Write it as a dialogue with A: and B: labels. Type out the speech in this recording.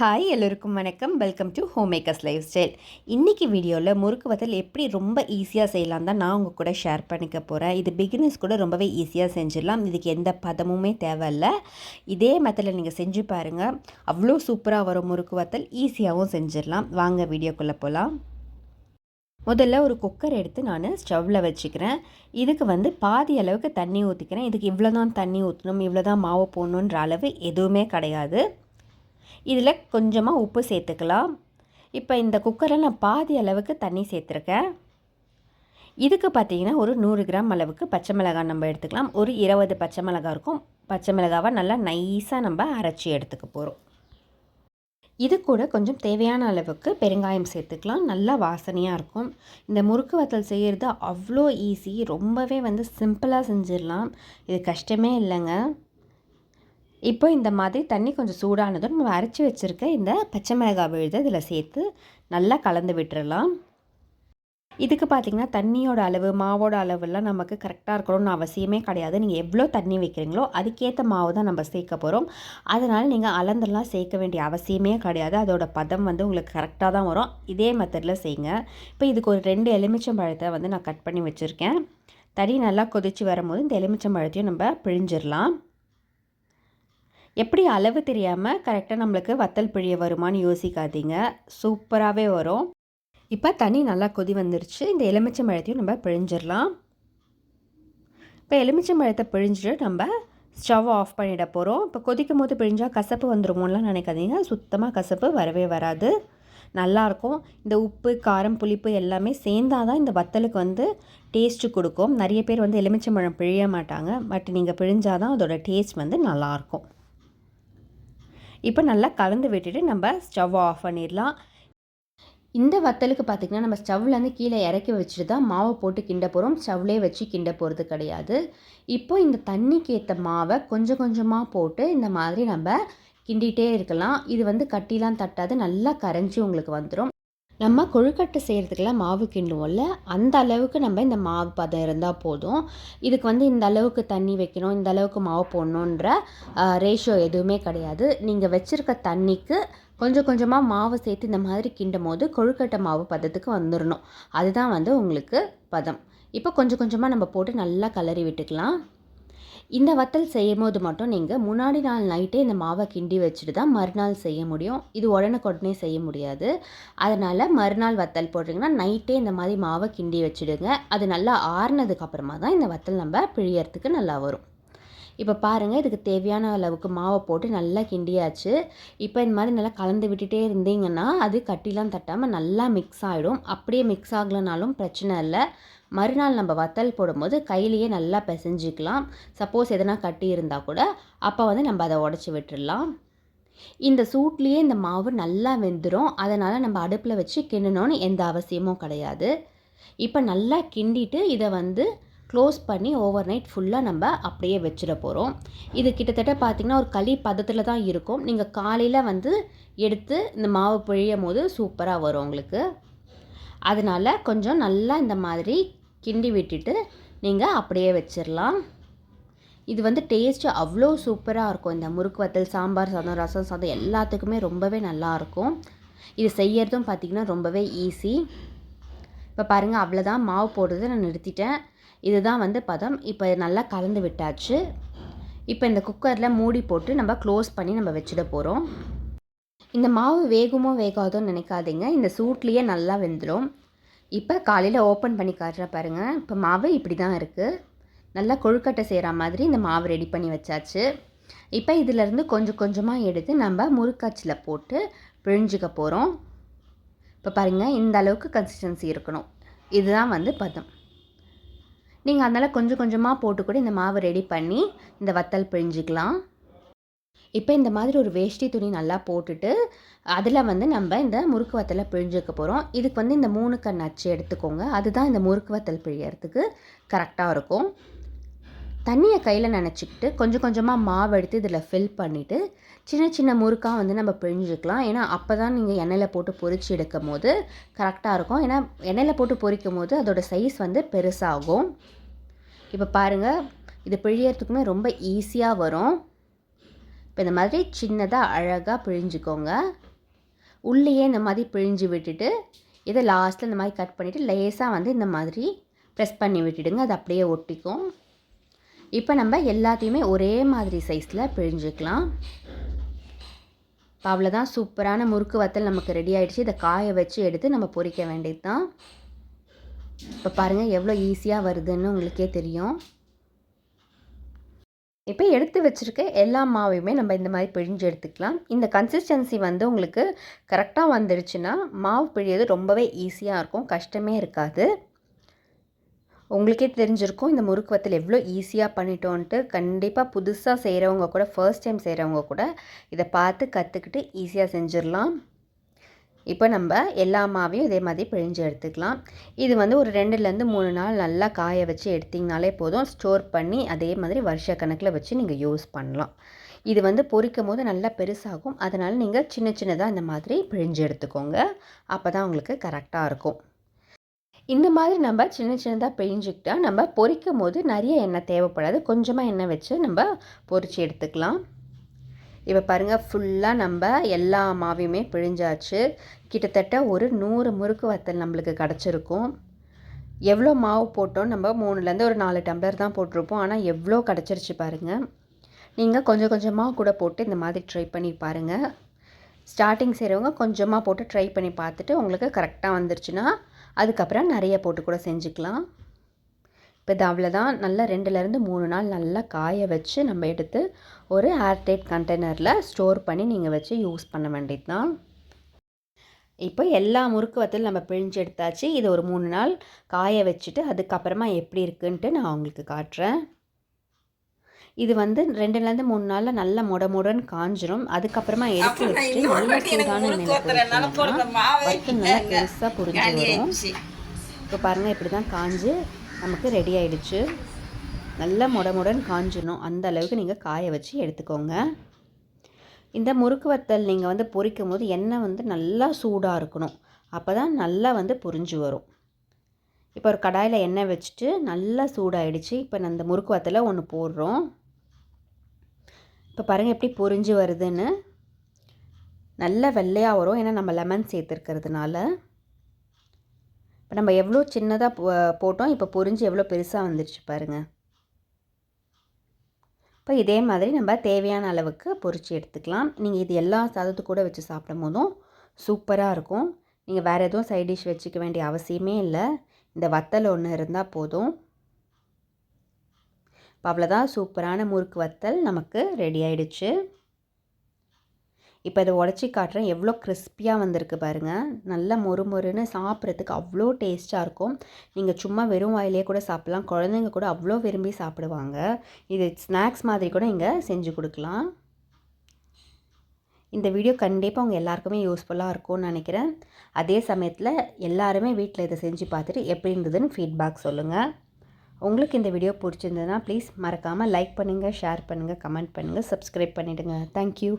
A: Hi எல்லோருக்கும் வணக்கம். Welcome to home makers lifestyle இன்றைக்கி வீடியோவில் முறுக்கு வத்தல் எப்படி ரொம்ப ஈஸியாக செய்யலாம் தான் நான் உங்கள் கூட ஷேர் பண்ணிக்க போகிறேன் இது பிகினர்ஸ் கூட ரொம்பவே ஈஸியாக செஞ்சிடலாம். இதுக்கு எந்த பதமுமே தேவையில்ல. இதே மெத்தடில் நீங்கள் செஞ்சு பாருங்கள் அவ்வளோ சூப்பராக வரும் முறுக்கு வத்தல். ஈஸியாகவும் செஞ்சிடலாம். வாங்க வீடியோக்குள்ளே போகலாம் முதல்ல ஒரு குக்கர் எடுத்து நான் ஸ்டவ்வில் வச்சுக்கிறேன். இதுக்கு வந்து பாதி அளவுக்கு தண்ணி ஊற்றிக்கிறேன் இதுக்கு இவ்வளோ தான் தண்ணி ஊற்றணும் இவ்வளோ தான் மாவு போடணுன்ற அளவு எதுவுமே கிடையாது. இதில் கொஞ்சமாக உப்பு சேர்த்துக்கலாம். இப்போ இந்த குக்கரில் நான் பாதி அளவுக்கு தண்ணி சேர்த்துருக்கேன். இதுக்கு பார்த்தீங்கன்னா ஒரு நூறு கிராம் அளவுக்கு பச்சை மிளகாய் நம்ம எடுத்துக்கலாம். ஒரு இருபது பச்சை மிளகாய் இருக்கும். பச்சை மிளகாவை நல்லா நைஸாக நம்ம அரைச்சி எடுத்துக்க போகிறோம். இது கூட கொஞ்சம் தேவையான அளவுக்கு பெருங்காயம் சேர்த்துக்கலாம். நல்லா வாசனையாக இருக்கும். இந்த முறுக்கு வத்தல் செய்கிறது அவ்வளோ ஈஸி. ரொம்பவே வந்து சிம்பிளாக செஞ்சிடலாம். இது கஷ்டமே இல்லைங்க. இப்போ இந்த மாதிரி தண்ணி கொஞ்சம் சூடானதும் நம்ம அரைச்சி வச்சுருக்க இந்த பச்சை மிளகாய் விழுது இதில் சேர்த்து நல்லா கலந்து விட்டுறலாம். இதுக்கு பார்த்திங்கன்னா தண்ணியோட அளவு மாவோட அளவுலாம் நமக்கு கரெக்டாக இருக்கணும்னு அவசியமே கிடையாது. நீங்கள் எவ்வளோ தண்ணி வைக்கிறீங்களோ அதுக்கேற்ற மாவு தான் நம்ம சேர்க்க போகிறோம் அதனால் நீங்கள் அளந்தெல்லாம் சேர்க்க வேண்டிய அவசியமே கிடையாது. அதோட பதம் வந்து உங்களுக்கு கரெக்டாக தான் வரும். இதே மெத்தடில் செய்யுங்க. இப்போ இதுக்கு ஒரு ரெண்டு எலுமிச்சம்பழத்தை வந்து நான் கட் பண்ணி வச்சுருக்கேன். தண்ணி நல்லா கொதித்து வரும்போது இந்த எலுமிச்சம்பழத்தையும் நம்ம பிழிஞ்சிடலாம். எப்படி அளவு தெரியாமல் கரெக்டாக நம்மளுக்கு வத்தல் பிழிய வருமானு யோசிக்காதீங்க. சூப்பராகவே வரும். இப்போ தண்ணி நல்லா கொதி வந்துருச்சு. இந்த எலுமிச்சை மழத்தையும் நம்ம பிழிஞ்சிடலாம். இப்போ எலுமிச்சை மழத்தை பிழிஞ்சிட்டு நம்ம ஸ்டவ் ஆஃப் பண்ணிட போகிறோம் இப்போ கொதிக்கும் போது பிழிஞ்சால் கசப்பு வந்துருமோலாம் நினைக்காதீங்க. சுத்தமாக கசப்பு வரவே வராது. நல்லாயிருக்கும் இந்த உப்பு காரம் புளிப்பு எல்லாமே சேர்ந்தால் தான் இந்த வத்தலுக்கு வந்து டேஸ்ட்டு கொடுக்கும். நிறைய பேர் வந்து எலுமிச்சம்பழம் பிழிய மாட்டாங்க. பட் நீங்கள் பிழிஞ்சாதான் அதோடய டேஸ்ட் வந்து நல்லாயிருக்கும் இப்போ நல்லா கலந்து விட்டுட்டு நம்ம ஸ்டவ் ஆஃப் பண்ணிடலாம். இந்த வத்தலுக்கு பார்த்திங்கன்னா நம்ம ஸ்டவ்லேருந்து கீழே இறக்கி வச்சுட்டு தான் மாவை போட்டு கிண்ட போகிறோம் ஸ்டவ்லேயே வச்சு கிண்ட போகிறது கிடையாது. இப்போ இந்த தண்ணிக்கு ஏற்ற மாவை கொஞ்சம் கொஞ்சமாக போட்டு இந்த மாதிரி நம்ம கிண்டிகிட்டே இருக்கலாம். இது வந்து கட்டிலாம் தட்டாது நல்லா கரைஞ்சி உங்களுக்கு வந்துடும் நம்ம கொழுக்கட்டை செய்கிறதுக்கெல்லாம் மாவு கிண்டுவோம்ல அந்த அளவுக்கு நம்ம இந்த மாவு பதம் இருந்தால் போதும். இதுக்கு வந்து இந்த அளவுக்கு தண்ணி வைக்கணும் இந்த அளவுக்கு மாவு போடணுன்ற ரேஷியோ எதுவுமே கிடையாது. நீங்கள் வச்சுருக்க தண்ணிக்கு கொஞ்சம் கொஞ்சமாக மாவு சேர்த்து இந்த மாதிரி கிண்டும் போது கொழுக்கட்டை மாவு பதத்துக்கு வந்துடணும் அதுதான் வந்து உங்களுக்கு பதம். இப்போ கொஞ்சம் கொஞ்சமாக நம்ம போட்டு நல்லா கலரி விட்டுக்கலாம். இந்த வத்தல் செய்யும் போது மட்டும் நீங்கள் முன்னாடி நாள் நைட்டே இந்த மாவை கிண்டி வச்சுட்டு தான் மறுநாள் செய்ய முடியும். இது உடனுக்குடனே செய்ய முடியாது. அதனால் மறுநாள் வத்தல் போடுறீங்கன்னா நைட்டே இந்த மாதிரி மாவை கிண்டி வச்சுடுங்க. அது நல்லா ஆறுனதுக்கு அப்புறமா தான் இந்த வத்தல் நம்ம பிழியறதுக்கு நல்லா வரும். இப்போ பாருங்கள் இதுக்கு தேவையான அளவுக்கு மாவை போட்டு நல்லா கிண்டியாச்சு. இப்போ இந்த மாதிரி நல்லா கலந்து விட்டுட்டே இருந்தீங்கன்னா அது கட்டிலாம் தட்டாமல் நல்லா மிக்ஸ் ஆகிடும் அப்படியே மிக்ஸ் ஆகலைனாலும் பிரச்சனை இல்லை. மறுநாள் நம்ம வத்தல் போடும்போது கையிலேயே நல்லா பிசைஞ்சிக்கலாம். சப்போஸ் எதனா கட்டி இருந்தால் கூட அப்போ வந்து நம்ம அதை உடச்சி விட்டுடலாம் இந்த சூட்லேயே இந்த மாவு நல்லா வெந்துடும் அதனால் நம்ம அடுப்பில் வச்சு கிண்டணும்னு எந்த அவசியமும் கிடையாது. இப்போ நல்லா கிண்டிட்டு இதை வந்து க்ளோஸ் பண்ணி ஓவர் நைட் ஃபுல்லாக நம்ம அப்படியே வச்சிட போகிறோம் இது கிட்டத்தட்ட பார்த்திங்கன்னா ஒரு களி பதத்தில் தான் இருக்கும். நீங்கள் காலையில் வந்து எடுத்து இந்த மாவு பிழியும் போது சூப்பராக வரும் உங்களுக்கு. அதனால் கொஞ்சம் நல்லா இந்த மாதிரி கிண்டி விட்டுட்டு நீங்கள் அப்படியே வச்சிடலாம் இது வந்து டேஸ்ட்டு அவ்வளோ சூப்பராக இருக்கும். இந்த முறுக்கு வத்தல் சாம்பார் சாதம் ரசம் சாதம் எல்லாத்துக்குமே ரொம்பவே நல்லாயிருக்கும் இது செய்யறதும் பார்த்திங்கன்னா ரொம்பவே ஈஸி இப்போ பாருங்கள் அவ்வளோதான் மாவு போடுறதை நான் நிறுத்திட்டேன். இதுதான் வந்து பதம். இப்போ நல்லா கலந்து விட்டாச்சு. இப்போ இந்த குக்கரில் மூடி போட்டு நம்ம க்ளோஸ் பண்ணி நம்ம வச்சிட போகிறோம் இந்த மாவு வேகுமோ வேகாதோன்னு நினைக்காதீங்க. இந்த சூட்லேயே நல்லா வெந்துடும் இப்போ காலையில் ஓப்பன் பண்ணி காட்டுற பாருங்கள் இப்போ மாவு இப்படி தான் இருக்குது நல்லா கொழுக்கட்டை செய்கிற மாதிரி இந்த மாவு ரெடி பண்ணி வச்சாச்சு. இப்போ இதிலேருந்து கொஞ்சம் கொஞ்சமாக எடுத்து நம்ம முறுக்காச்சில் போட்டு பிழிஞ்சிக்க போகிறோம் இப்போ பாருங்கள் இந்த அளவுக்கு கன்சிஸ்டன்சி இருக்கணும். இதுதான் வந்து பதம். நீங்கள் அதனால் கொஞ்சம் கொஞ்சமாக போட்டு கூட இந்த மாவு ரெடி பண்ணி இந்த வத்தல் பிழிஞ்சிக்கலாம். இப்போ இந்த மாதிரி ஒரு வேஷ்டி துணி நல்லா போட்டுட்டு அதில் வந்து நம்ம இந்த முறுக்கு வத்தலை பிழிஞ்சுக்க போகிறோம் இதுக்கு வந்து இந்த மூணு கண் அச்சு எடுத்துக்கோங்க. அதுதான் இந்த முறுக்கு வத்தல் பிழியறதுக்கு கரெக்டாக இருக்கும். தண்ணியை கையில் நினச்சிக்கிட்டு கொஞ்சம் கொஞ்சமாக மாவு எடுத்து இதில் ஃபில் பண்ணிவிட்டு சின்ன சின்ன முறுக்காக வந்து நம்ம பிழிஞ்சிக்கலாம். ஏன்னா அப்போ தான் நீங்கள் எண்ணெயில் போட்டு பொறிச்சு எடுக்கும் போது கரெக்டாக இருக்கும். ஏன்னா எண்ணெயில் போட்டு பொறிக்கும் போது அதோடய சைஸ் வந்து பெருசாகும். இப்போ பாருங்கள் இது பிழியறதுக்குமே ரொம்ப ஈஸியாக வரும். இப்போ இந்த மாதிரி சின்னதாக அழகாக பிழிஞ்சுக்கோங்க. உள்ளேயே இந்த மாதிரி பிழிஞ்சு விட்டுட்டு இதை லாஸ்ட்டில் இந்த மாதிரி கட் பண்ணிவிட்டு லேஸாக வந்து இந்த மாதிரி ப்ரெஸ் பண்ணி விட்டுடுங்க. அது அப்படியே ஒட்டிக்கும். இப்போ நம்ம எல்லாத்தையுமே ஒரே மாதிரி சைஸில் பிழிஞ்சிக்கலாம். இப்போ அவ்வளோதான் சூப்பரான முறுக்கு வத்தல் நமக்கு ரெடி ஆகிடுச்சு இதை காய வச்சு எடுத்து நம்ம பொரிக்க வேண்டியது தான் இப்போ பாருங்கள் எவ்வளோ ஈஸியாக வருதுன்னு உங்களுக்கே தெரியும். இப்போ எடுத்து வச்சுருக்க எல்லா மாவையுமே நம்ம இந்த மாதிரி பிழிஞ்சு எடுத்துக்கலாம். இந்த கன்சிஸ்டன்சி வந்து உங்களுக்கு கரெக்டாக வந்துடுச்சுன்னா மாவு பிழியது ரொம்பவே ஈஸியாக இருக்கும் கஷ்டமே இருக்காது. உங்களுக்கே தெரிஞ்சிருக்கும் இந்த முறுக்கு வத்தல் எவ்வளோ ஈஸியாக பண்ணிட்டோன்ட்டு. கண்டிப்பாக புதுசாக செய்கிறவங்க கூட ஃபர்ஸ்ட் டைம் செய்கிறவங்க கூட இதை பார்த்து கற்றுக்கிட்டு ஈஸியாக செஞ்சிடலாம். இப்போ நம்ம எல்லா மாவையும் இதே மாதிரி பிழிஞ்சு எடுத்துக்கலாம். இது வந்து ஒரு ரெண்டுலேருந்து மூணு நாள் நல்லா காய வச்சு எடுத்திங்கனாலே போதும். ஸ்டோர் பண்ணி அதே மாதிரி வருஷ கணக்கில் வச்சு நீங்கள் யூஸ் பண்ணலாம். இது வந்து பொறிக்கும் போது நல்லா பெருசாகும். அதனால் நீங்கள் சின்ன சின்னதாக இந்த மாதிரி பிழிஞ்சு எடுத்துக்கோங்க. அப்போ தான் உங்களுக்கு கரெக்டாக இருக்கும். இந்த மாதிரி நம்ம சின்ன சின்னதாக பிழிஞ்சிக்கிட்டால் நம்ம பொரிக்கும் போது நிறைய எண்ணெய் தேவைப்படாது. கொஞ்சமாக எண்ணெய் வச்சு நம்ம பொரித்து எடுத்துக்கலாம். இப்போ பாருங்கள் ஃபுல்லாக நம்ம எல்லா மாவையுமே பிழிஞ்சாச்சு. கிட்டத்தட்ட ஒரு நூறு முறுக்கு வத்தல் நம்மளுக்கு கிடச்சிருக்கும். எவ்வளோ மாவு போட்டோம் நம்ம மூணுலேருந்து ஒரு நாலு டம்ளர் தான் போட்டிருப்போம். ஆனால் எவ்வளோ கிடச்சிருச்சு பாருங்கள் நீங்கள் கொஞ்சம் கொஞ்சமாக கூட போட்டு இந்த மாதிரி ட்ரை பண்ணி பாருங்கள் ஸ்டார்டிங் செய்கிறவங்க கொஞ்சமாக போட்டு ட்ரை பண்ணி பார்த்துட்டு உங்களுக்கு கரெக்டாக வந்துருச்சுன்னா அதுக்கப்புறம் நிறைய போட்டு கூட செஞ்சுக்கலாம். இப்போ இது அவ்வளோதான். நல்லா ரெண்டுலேருந்து மூணு நாள் நல்லா காய வச்சு நம்ம எடுத்து ஒரு ஏர்டைட் கண்டெய்னரில் ஸ்டோர் பண்ணி நீங்கள் வச்சு யூஸ் பண்ண வேண்டியது தான் இப்போ எல்லா முறுக்கு வத்தலும் நம்ம பிழிஞ்சு எடுத்தாச்சு. இது ஒரு மூணு நாள் காய வச்சுட்டு அதுக்கப்புறமா எப்படி இருக்குன்ட்டு நான் உங்களுக்கு காட்டுறேன். இது வந்து ரெண்டுலேருந்து மூணு நாளில் நல்லா முட முடன்னு காஞ்சிரும். அதுக்கப்புறமா எடுத்து வச்சுட்டு நல்ல சூடான நிலத்தில் நல்லா பெருசாக புரிஞ்சு வரும். இப்போ பாருங்கள் இப்படி தான் காஞ்சு நமக்கு ரெடி ஆயிடுச்சு. நல்லா முடமுடன் காஞ்சிடணும் அந்த அளவுக்கு நீங்கள் காய வச்சு எடுத்துக்கோங்க. இந்த முறுக்கு வத்தல் நீங்கள் வந்து பொரிக்கும் போது எண்ணெய் வந்து நல்லா சூடாக இருக்கணும். அப்போ தான் நல்லா வந்து புரிஞ்சு வரும். இப்போ ஒரு கடாயில் எண்ணெய் வச்சுட்டு நல்லா சூடாகிடுச்சு இப்போ நான் இந்த முறுக்கு வத்தலை ஒன்று போடுறோம். இப்போ பாருங்கள் எப்படி பொரிஞ்சு வருதுன்னு. நல்லா வெள்ளையாக வரும். ஏன்னா நம்ம லெமன் சேர்த்துருக்கிறதுனால. இப்போ நம்ம எவ்வளோ சின்னதாக போட்டோம் இப்போ பொரிஞ்சு எவ்வளோ பெருசாக வந்துடுச்சு பாருங்கள் இப்போ இதே மாதிரி நம்ம தேவையான அளவுக்கு பொரித்து எடுத்துக்கலாம். நீங்கள் இது எல்லா சாதத்து கூட வச்சு சாப்பிடும் போதும் சூப்பராக இருக்கும். நீங்கள் வேறு எதுவும் சைட் டிஷ் வச்சுக்க வேண்டிய அவசியமே இல்லை. இந்த வத்தல் ஒன்று இருந்தால் போதும். இப்போ அவ்வளோதான் சூப்பரான முறுக்கு வத்தல் நமக்கு ரெடி ஆயிடுச்சு. இப்போ இதை உடச்சி காட்டுறேன். எவ்வளோ கிறிஸ்பியாக வந்திருக்கு பாருங்கள் நல்லா மொறு மொறுன்னு சாப்பிட்றதுக்கு அவ்வளோ டேஸ்ட்டாக இருக்கும். நீங்கள் சும்மா வெறும் வாயிலே கூட சாப்பிட்லாம். குழந்தைங்க கூட அவ்வளோ விரும்பி சாப்பிடுவாங்க. இது ஸ்நாக்ஸ் மாதிரி கூட இங்கே செஞ்சு கொடுக்கலாம். இந்த வீடியோ கண்டிப்பாக உங்கள் எல்லாருக்குமே யூஸ்ஃபுல்லாக இருக்கும்னு நினைக்கிறேன். அதே சமயத்தில் எல்லாருமே வீட்டில் இதை செஞ்சு பார்த்துட்டு எப்படி இருந்ததுன்னு ஃபீட்பேக் சொல்லுங்கள் உங்களுக்கு இந்த வீடியோ பிடிச்சிருந்ததுன்னா ப்ளீஸ் மறக்காமல் லைக் பண்ணுங்கள் ஷேர் பண்ணுங்கள் கமெண்ட் பண்ணுங்கள் சப்ஸ்கிரைப் பண்ணிவிடுங்க தேங்க்யூ